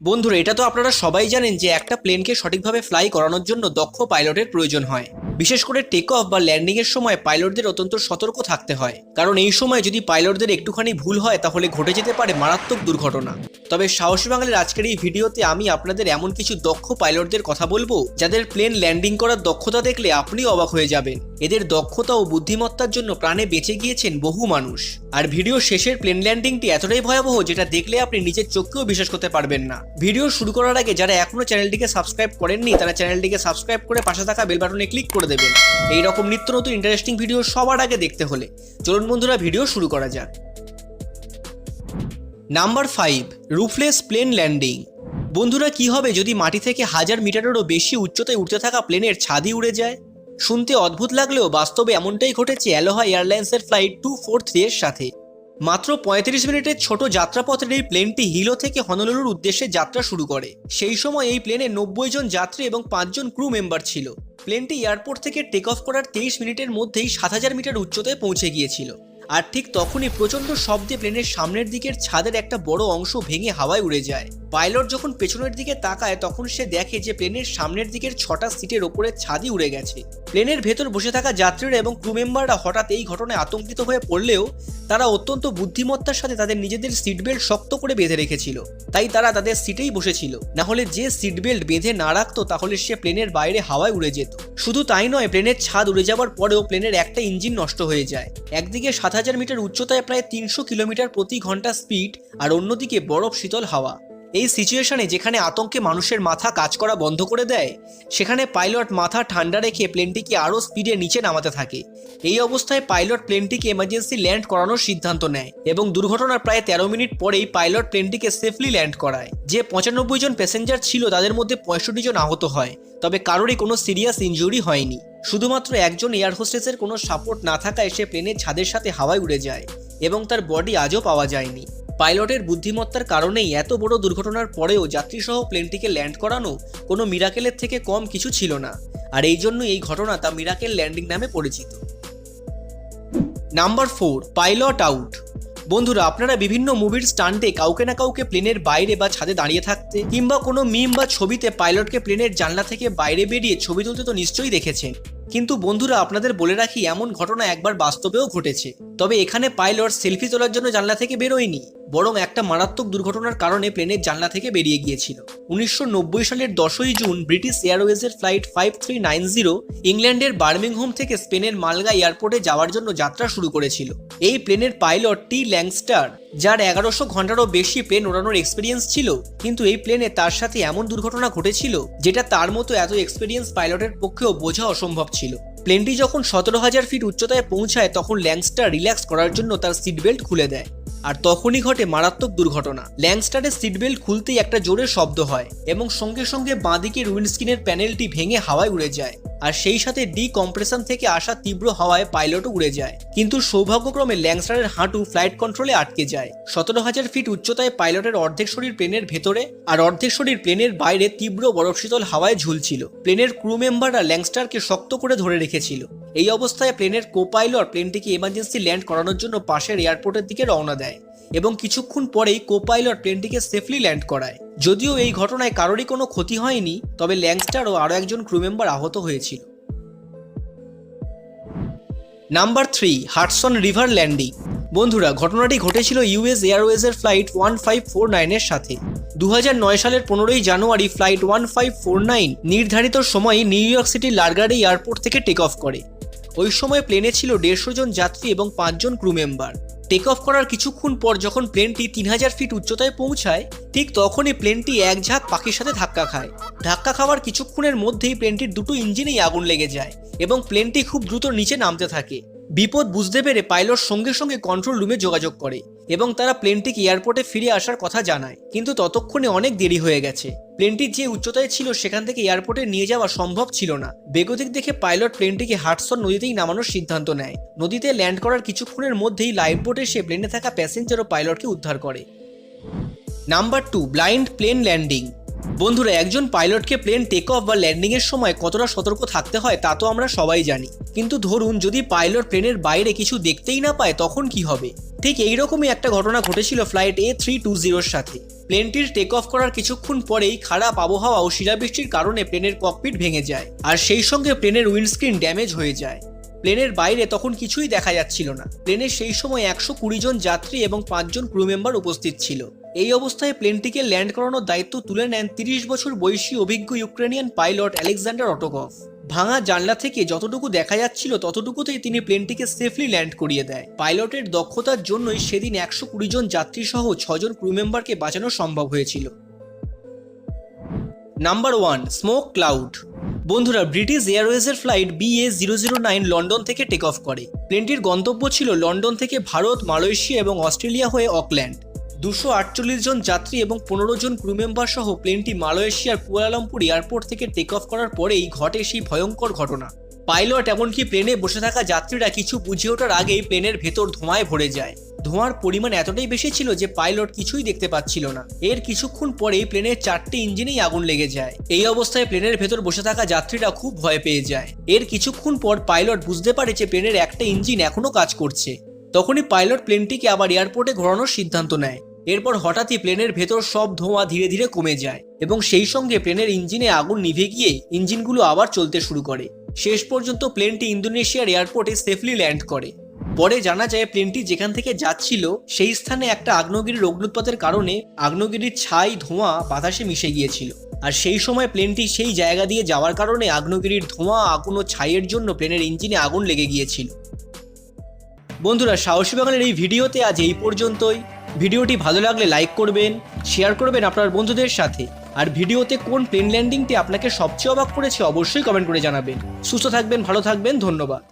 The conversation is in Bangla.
বন্ধুরা, এটা তো আপনারা সবাই জানেন যে একটা প্লেনকে সঠিকভাবে ফ্লাই করানোর জন্য দক্ষ পাইলটের প্রয়োজন হয়। বিশেষ করে টেক অফ বা ল্যান্ডিং এর সময় পাইলটদের অত্যন্ত সতর্ক থাকতে হয়। কারণ এই সময় যদি পাইলটদের একটুখানি ভুল হয়, তাহলে ঘটে যেতে পারে মারাত্মক দুর্ঘটনা। তবে সাহসী বাঙালির আজকের এই ভিডিওতে আমি আপনাদের এমন কিছু দক্ষ পাইলটদের কথা বলব, যাদের প্লেন ল্যান্ডিং করার দক্ষতা দেখলে আপনি অবাক হয়ে যাবেন। এদের দক্ষতা ও বুদ্ধিমত্তার জন্য প্রাণে বেঁচে গিয়েছেন বহু মানুষ। আর ভিডিও শেষের প্লেন ল্যান্ডিংটি এতটাই ভয়াবহ যেটা দেখলে আপনি নিজের চোখকেও বিশ্বাস করতে পারবেন না। ভিডিও শুরু করার আগে যারা এখনও চ্যানেলটিকে সাবস্ক্রাইব করেননি, তারা চ্যানেলটিকে সাবস্ক্রাইব করে পাশে থাকা বেল বাটনে ক্লিক করে দেবেন। এই রকম নিত্য নতুন ইন্টারেস্টিং ভিডিও সবার আগে দেখতে হলে। চলুন বন্ধুরা, ভিডিও শুরু করা যাক। Number five, roofless plane landing. বন্ধুরা, কি হবে যদি মাটি থেকে হাজার মিটারেরও বেশি উচ্চতায় উঠতে থাকা প্লেনের ছাদই উড়ে যায়? শুনতে অদ্ভুত লাগলেও বাস্তবে এমনটাই ঘটেছে অ্যালোহা এয়ারলাইন্সের ফ্লাইট টু ফোর থ্রি এর সাথে। মাত্র পঁয়ত্রিশ মিনিটের ছোট যাত্রাপথের এই প্লেনটি হিলো থেকে হনলুলুর উদ্দেশ্যে যাত্রা শুরু করে। সেই সময় এই প্লেনে নব্বই জন যাত্রী এবং পাঁচজন ক্রু মেম্বার ছিল। প্লেনটি এয়ারপোর্ট থেকে টেক অফ করার তেইশ মিনিটের মধ্যেই সাত হাজার মিটার উচ্চতায় পৌঁছে গিয়েছিল। আর ঠিক তখনই প্রচণ্ড শব্দে প্লেনের সামনের দিকের ছাদের একটা বড় অংশ ভেঙে হাওয়ায় উড়ে যায়। পাইলট যখন পেছনের দিকে তাকায়, তখন সে দেখে যে প্লেনের সামনের দিকের ছটা সিটের ওপরে ছাদই উড়ে গেছে। প্লেনের ভেতর বসে থাকা যাত্রীরা এবং ক্রু মেম্বাররা হঠাৎ এই ঘটনায় আতঙ্কিত হয়ে পড়লেও, তারা অত্যন্ত বুদ্ধিমত্তার সাথে তাদের নিজেদের সিট বেল্ট শক্ত করে বেঁধে রেখেছিল। তাই তারা তাদের সিটেই বসেছিল। না হলে যে সিট বেল্ট বেঁধে না রাখতো, তাহলে সে প্লেনের বাইরে হাওয়ায় উড়ে যেত। শুধু তাই নয়, প্লেনের ছাদ উড়ে যাওয়ার পরেও প্লেনের একটা ইঞ্জিন নষ্ট হয়ে যায়। একদিকে সাত হাজার মিটার উচ্চতায় প্রায় তিনশো কিলোমিটার প্রতি ঘণ্টা স্পিড আর অন্যদিকে বরফ শীতল হাওয়া। এই সিচুয়েশনে যেখানে আতঙ্কে মানুষের মাথা কাজ করা বন্ধ করে দেয়, সেখানে পাইলট মাথা ঠান্ডা রেখে প্লেনটিকে আরও স্পিডে নিচে নামাতে থাকে। এই অবস্থায় পাইলট প্লেনটিকে এমার্জেন্সি ল্যান্ড করানোর সিদ্ধান্ত নেয় এবং দুর্ঘটনার প্রায় তেরো মিনিট পরেই পাইলট প্লেনটিকে সেফলি ল্যান্ড করায়। যে পঁচানব্বই জন প্যাসেঞ্জার ছিল, তাদের মধ্যে পঁয়ষট্টি জন আহত হয়, তবে কারোরই কোনো সিরিয়াস ইনজুরি হয়নি। শুধুমাত্র একজন এয়ার হোস্টেসের কোনো সাপোর্ট না থাকায় সে প্লেনের ছাদের সাথে হাওয়ায় উড়ে যায় এবং তার বডি আজও পাওয়া যায়নি। পাইলটের বুদ্ধিমত্তার কারণেই এত বড় দুর্ঘটনার পরেও যাত্রীসহ প্লেনটিকে ল্যান্ড করানো কোনো মিরাকেলের থেকে কম কিছু ছিল না। আর এই জন্য এই ঘটনা তা মিরাকেল ল্যান্ডিং নামে পরিচিত। Number four, pilot out. বন্ধুরা, আপনারা বিভিন্ন মুভির স্টান্টে কাউকে না কাউকে প্লেনের বাইরে বা ছাদে দাঁড়িয়ে থাকতে কিংবা কোনো মিম বা ছবিতে পাইলটকে প্লেনের জানলা থেকে বাইরে বেরিয়ে ছবি তুলতে তো নিশ্চয়ই দেখেছেন। কিন্তু বন্ধুরা, আপনাদের বলে রাখি, এমন ঘটনা একবার বাস্তবেও ঘটেছে। তবে এখানে পাইলট সেলফি তোলার জন্য জানলা থেকে বেরোয়নি, বরং একটা মারাত্মক দুর্ঘটনার কারণে প্লেনের জানলা থেকে বেরিয়ে গিয়েছিল। উনিশশো নব্বই সালের দশই June, British এয়ারওয়েজের flight five three nine zero ইংল্যান্ডের বার্মিংহোম থেকে স্পেনের মালগা এয়ারপোর্টে যাওয়ার জন্য যাত্রা শুরু করেছিল। এই প্লেনের পাইলট টি ল্যাংস্টার যার এগারোশো ঘন্টারও বেশি প্লেন ওড়ানোর এক্সপিরিয়েন্স ছিল, কিন্তু এই প্লেনে তার সাথে এমন দুর্ঘটনা ঘটেছিল, যেটা তার মতো এত এক্সপিরিয়েন্স পাইলটের পক্ষেও বোঝা অসম্ভব ছিল। প্লেনটি যখন সতেরো হাজার ফিট উচ্চতায় পৌঁছায়, তখন ল্যাংস্টার রিল্যাক্স করার জন্য তার সিট বেল্ট খুলে দেয়। আর তখনই ঘটে মারাত্মক দুর্ঘটনা। ল্যাংস্টারের সিট বেল্ট খুলতেই একটা জোরে শব্দ হয় এবং সঙ্গে সঙ্গে বাঁদিকের উইন্ডস্ক্রিনের প্যানেলটি ভেঙে হাওয়ায় উড়ে যায়। আর সেই সাথে ডি কম্প্রেশন থেকে আসা তীব্র হাওয়ায় পাইলটও উড়ে যায়। কিন্তু সৌভাগ্যক্রমে ল্যাংস্টারের হাঁটু ফ্লাইট কন্ট্রোলে আটকে যায়। সতেরো হাজার ফিট উচ্চতায় পাইলটের অর্ধেক শরীর প্লেনের ভেতরে আর অর্ধেক শরীর প্লেনের বাইরে তীব্র বরফ শীতল হাওয়ায় ঝুলছিল। প্লেনের ক্রু মেম্বাররা ল্যাংস্টারকে শক্ত করে ধরে রেখেছিল। এই অবস্থায় প্লেনের কো পাইলট প্লেনটিকে এমার্জেন্সি ল্যান্ড করানোর জন্য পাশের এয়ারপোর্টের দিকে রওনা দেয়। এবং কিছুক্ষণ পরেই কোপাইলট প্লেনটিকে সেফলি ল্যান্ড করায়। যদিও এই ঘটনায় কারোরই কোনো ক্ষতি হয়নি, তবে ল্যাংস্টার ও আরও একজন ক্রু মেম্বার আহত হয়েছিল। Number three Hudson river landing বন্ধুরা, ঘটনাটি ঘটেছিল ইউএস এয়ারওয়েজের ফ্লাইট ওয়ান ফাইভ ফোর নাইনের সাথে। দু সালের পনেরোই January flight one five four nine নির্ধারিত সময়ে নিউ ইয়র্ক সিটির লারগার্ডে এয়ারপোর্ট থেকে টেক অফ করে। ওই সময় প্লেনে ছিল দেড়শো জন যাত্রী এবং পাঁচজন ক্রু মেম্বার টেক অফ করার কিছুক্ষণ পর যখন প্লেনটি তিন হাজার ফিট উচ্চতায় পৌঁছায়, ঠিক তখনই প্লেনটি এক ঝাঁক পাখির সাথে ধাক্কা খায়। ধাক্কা খাওয়ার কিছুক্ষণের মধ্যেই প্লেনটির দুটো ইঞ্জিনেই আগুন লেগে যায় এবং প্লেনটি খুব দ্রুত নিচে নামতে থাকে। বিপদ বুঝতে পেরে পাইলট সঙ্গে সঙ্গে কন্ট্রোল রুমে যোগাযোগ করে এবং তারা প্লেনটিকে এয়ারপোর্টে ফিরে আসার কথা জানায়। কিন্তু ততক্ষণে অনেক দেরি হয়ে গেছে। প্লেনটি যে উচ্চতায় ছিল সেখান থেকে এয়ারপোর্টে নিয়ে যাওয়া সম্ভব ছিল না। বেগতিক দেখে পাইলট প্লেনটিকে হাটসন নদীতেই নামানোর সিদ্ধান্ত নেয়। নদীতে ল্যান্ড করার কিছুক্ষণের মধ্যেই লাইফ বোটে এসে প্লেনে থাকা প্যাসেঞ্জার ও পাইলটকে উদ্ধার করে। Number two, blind plane landing. বন্ধুরা, একজন পাইলটকে প্লেন টেক অফ বা ল্যান্ডিং এর সময় কতটা সতর্ক থাকতে হয় তা তো আমরা সবাই জানি। কিন্তু ধরুন, যদি পাইলট প্লেনের বাইরে কিছু দেখতেই না পায়, তখন কি হবে? ঠিক এইরকমই একটা ঘটনা ঘটেছিল ফ্লাইট এ থ্রি টু জিরোর সাথে। প্লেনটির টেক অফ করার কিছুক্ষণ পরেই খারাপ আবহাওয়া ও শিলাবৃষ্টির কারণে প্লেনের ককপিট ভেঙে যায় আর সেই সঙ্গে প্লেনের উইন্ডস্ক্রিন ড্যামেজ হয়ে যায়। প্লেনের বাইরে তখন কিছুই দেখা যাচ্ছিল না। প্লেনের সেই সময় একশো কুড়ি জন যাত্রী এবং পাঁচজন ক্রু মেম্বার উপস্থিত ছিল। এই অবস্থায় প্লেনটিকে ল্যান্ড করানোর দায়িত্ব তুলে নেন তিরিশ বছর বয়সী অভিজ্ঞ ইউক্রেনিয়ান পাইলট আলেকজান্ডার অটোকভ ভাঙা জানলা থেকে যতটুকু দেখা যাচ্ছিল, ততটুকুতেই তিনি প্লেনটিকে সেফলি ল্যান্ড করিয়ে দেয়। পাইলটের দক্ষতার জন্যই সেদিন একশো কুড়ি জন যাত্রী সহ ছজন ক্রু মেম্বারকে বাঁচানো সম্ভব হয়েছিল। Number one, smoke cloud. বন্ধুরা, British এয়ারওয়েজের flight BA zero zero nine London থেকে টেক অফ করে। প্লেনটির গন্তব্য ছিল লন্ডন থেকে ভারত, মালয়েশিয়া এবং অস্ট্রেলিয়া হয়ে অকল্যান্ড। দুশো আটচল্লিশ জন যাত্রী এবং পনেরো জন ক্রু মেম্বার সহ প্লেনটি মালয়েশিয়ার কুয়ালালামপুর এয়ারপোর্ট থেকে টেক অফ করার পরেই ঘটে সেই ভয়ঙ্কর ঘটনা। পাইলট এমনকি প্লেনে বসে থাকা যাত্রীরা কিছু বুঝে ওঠার আগেই প্লেনের ভেতর ধোঁয়ায় ভরে যায়। ধোঁয়ার পরিমাণ এতটাই বেশি ছিল যে পাইলট কিছুই দেখতে পাচ্ছিল না। এর কিছুক্ষণ পরেই প্লেনের চারটি ইঞ্জিনেই আগুন লেগে যায়। এই অবস্থায় প্লেনের ভেতর বসে থাকা যাত্রীরা খুব ভয় পেয়ে যায়। এর কিছুক্ষণ পর পাইলট বুঝতে পারে যে প্লেনের একটা ইঞ্জিন এখনও কাজ করছে। তখনই পাইলট প্লেনটিকে আবার এয়ারপোর্টে ঘোরানোর সিদ্ধান্ত নেয়। এরপর হঠাৎই প্লেনের ভেতর সব ধোঁয়া ধীরে ধীরে কমে যায় এবং সেই সঙ্গে প্লেনের ইঞ্জিনে আগুন নিভে গিয়ে ইঞ্জিনগুলো আবার চলতে শুরু করে। শেষ পর্যন্ত প্লেনটি ইন্দোনেশিয়ার এয়ারপোর্টে সেফলি ল্যান্ড করে। পরে জানা যায় প্লেনটি যেখান থেকে যাচ্ছিল, সেই স্থানে একটা আগ্নেয়গিরির অগ্নুৎপাতের কারণে আগ্নেয়গিরির ছাই, ধোঁয়া, বাতাসে মিশে গিয়েছিল। আর সেই সময় প্লেনটি সেই জায়গা দিয়ে যাওয়ার কারণে আগ্নেয়গিরির ধোঁয়া, আগুন ও ছাইয়ের জন্য প্লেনের ইঞ্জিনে আগুন লেগে গিয়েছিল। বন্ধুরা, সাহসী বাগানের এই ভিডিওতে আজ এই পর্যন্তই। ভিডিওটি ভালো লাগলে লাইক করবেন শেয়ার করবেন আপনার বন্ধুদের সাথে। আর ভিডিওতে কোন প্লেন ল্যান্ডিংটি আপনাকে সবচেয়ে অবাক করেছে অবশ্যই কমেন্ট করে জানাবেন। সুস্থ থাকবেন, ভালো থাকবেন, ধন্যবাদ।